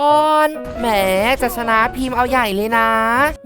ออนแหมจะชนะพิมพ์เอาใหญ่เลยนะ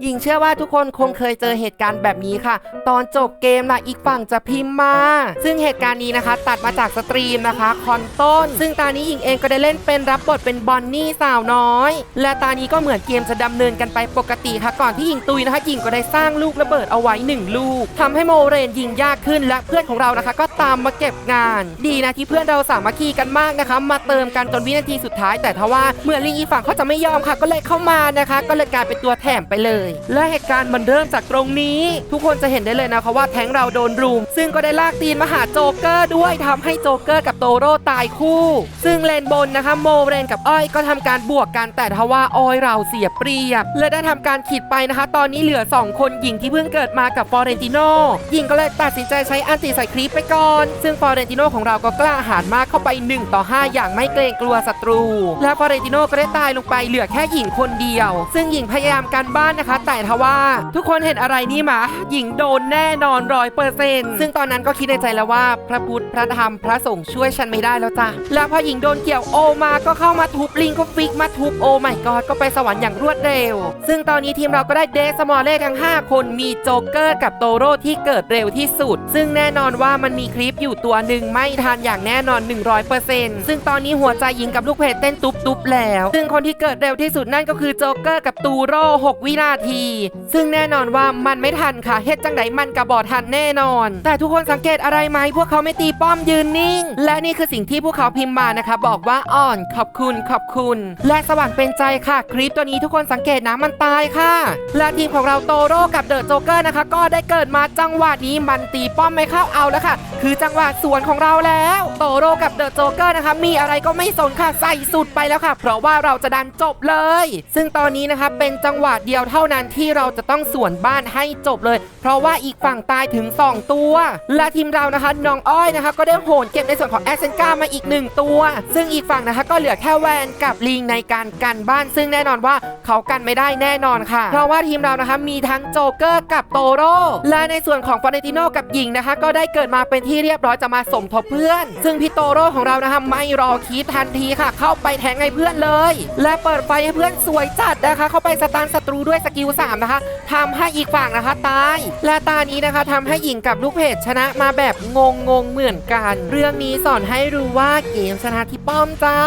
หญิงเชื่อว่าทุกคนคงเคยเจอเหตุการณ์แบบนี้ค่ะ ตอนจบเกมนะอีกฝั่งจะพิมพ์มา ซึ่งเหตุการณ์นี้นะคะ ตัดมาจากสตรีมนะคะคอนต้น ซึ่งตานี้หญิงเองก็ได้เล่นเป็นรับบทเป็นบอนนี่สาวน้อย และตานี้ก็เหมือนเกมจะดำเนินกันไปปกติค่ะ ก่อนที่หญิงตุยนะคะหญิงก็ได้สร้างลูกระเบิดเอาไว้หนึ่งลูกทำให้โมเรนยิงยากขึ้น และเพื่อนของเรานะคะ ก็ตามมาเก็บงาน ดีนะที่เพื่อนเราสามัคคีกันมากนะคะ มาเติมกันจนวินาทีสุดท้าย แต่ทว่าเมื่อลิงอีฝั่งเขาจะไม่ยอมค่ะ ก็เลยเข้ามานะคะ ก็เลยกลายเป็นตัวแถมไปเลย และเหตุการณ์มันเริ่มจากตรงนี้ ทุกคนจะเห็นได้เลยนะคะว่าแทงเราโดนรุม ซึ่งก็ได้ลากตีนมาหาโจ๊กเกอร์ด้วยทำให้โจ๊กเกอร์กับโตโร่ตายคู่ ซึ่งเลนบนนะคะโมเรนกับอ้อยก็ทำการบวกกันแต่ทว่าอ้อยเราเสียเปรียบและได้ทำการขีดไปนะคะ ตอนนี้เหลือ 2 คนหญิงที่เพิ่งเกิดมากับฟอเรนติโนหญิงก็เลยตัดสินใจใช้อันติใส่ครีปไปก่อน ซึ่งฟอเรนติโนของเราก็กล้าหาญมากเข้าไป 1 ต่อ 5 อย่างไม่เกรงกลัวศัตรู และฟอเรนติโนก็ได้ตายลงไปเหลือแค่หญิงคนเดียว ซึ่งหญิงพยายามการบ้านนะคะ แต่ทว่า ทุกคนเห็นอะไรนี่มาหญิงโดนแน่นอนร้อยเปอร์เซ็นต์ซึ่งตอนนั้นก็คิดในใจแล้วว่า พระพุทธพระธรรมพระสงฆ์ช่วยฉันไม่ได้แล้วจ้ะแล้วพอหญิงโดนเกี่ยวโอมาก็เข้ามาทุบลิงก็ฟิกมาทุบโอไม่กอดก็ไปสวรรค์อย่างรวดเร็ว ซึ่งตอนนี้ทีมเราก็ได้เดสมอลเล่ทั้ง 5 คนมีโจ๊กเกอร์กับโตโร่ที่เกิดเร็วที่สุด ซึ่งแน่นอนว่ามันมีคลิปอยู่ตัวหนึ่งไม่ทันอย่างแน่นอน 100%ซึ่งตอนนี้หัวใจหญิงกับลูกเพจเต้นตุบๆแล้วซึ่งคนที่เกิดเร็วที่สุดนั่นก็คือโจ๊กเกอร์กับตูโร่6วินาที ซึ่งแน่นอนว่ามันไม่ทันค่ะเฮ็ดจังไดมันกระบอทันแน่นอน แต่ทุกคนสังเกตอะไรไหมพวกเขาไม่ตีป้อมยืนนิ่ง และนี่คือสิ่งที่พวกเขาพิมพ์มานะคะ บอกว่าอ่อนขอบคุณขอบคุณ และสวรรค์เป็นใจค่ะ คลิปตัวนี้ทุกคนสังเกตนะมันตายค่ะ และทีมของเราโตโร่กับเดอะโจ๊กเกอร์นะคะ ก็ได้เกิดมาจังหวะนี้มันตีป้อมไม่เข้าเอาแล้วค่ะ คือจังหวะสวนของเราแล้ว โตโร่กับเดอะโจ๊กเกอร์นะคะ มีอะไรก็ไม่สนค่ะใส่สุดไปแล้วค่ะ เพราะว่าเราราจะดันจบเลย ซึ่งตอนนี้นะคะเป็นจังหวะเดียวเท่านั้นที่เราจะต้องสวนบ้านให้จบเลย เพราะว่าอีกฝั่งตายถึง 2 ตัว และทีมเรานะคะน้องอ้อยนะคะ ก็ได้โหนเก็บในส่วนของแอสเซนกามาอีก 1 ตัว ซึ่งอีกฝั่งนะคะก็เหลือแค่แวนกับลิงในการกันบ้าน ซึ่งแน่นอนว่าเขากันไม่ได้แน่นอนค่ะ เพราะว่าทีมเรานะคะมีทั้งโจเกอร์กับโตโร่และในส่วนของฟอเนติโนกับหญิงนะคะ ก็ได้เกิดมาเป็นที่เรียบร้อยจะมาสมทบเพื่อน ซึ่งพี่โตโร่ของเรานะคะไม่รอคิดทันทีค่ะ เข้าไปแทงให้เพื่อนเลยและเปิดไฟให้เพื่อนสวยจัดนะคะ เข้าไปสตาร์ศัตรูด้วยสกิล3นะคะทำให้อีกฝั่งนะคะตาย และตานี้นะคะทำให้หญิงกับลูกเพจชนะมาแบบงงงเหมือนกัน เรื่องนี้สอนให้รู้ว่าเกมชนะที่ป้อมจ้า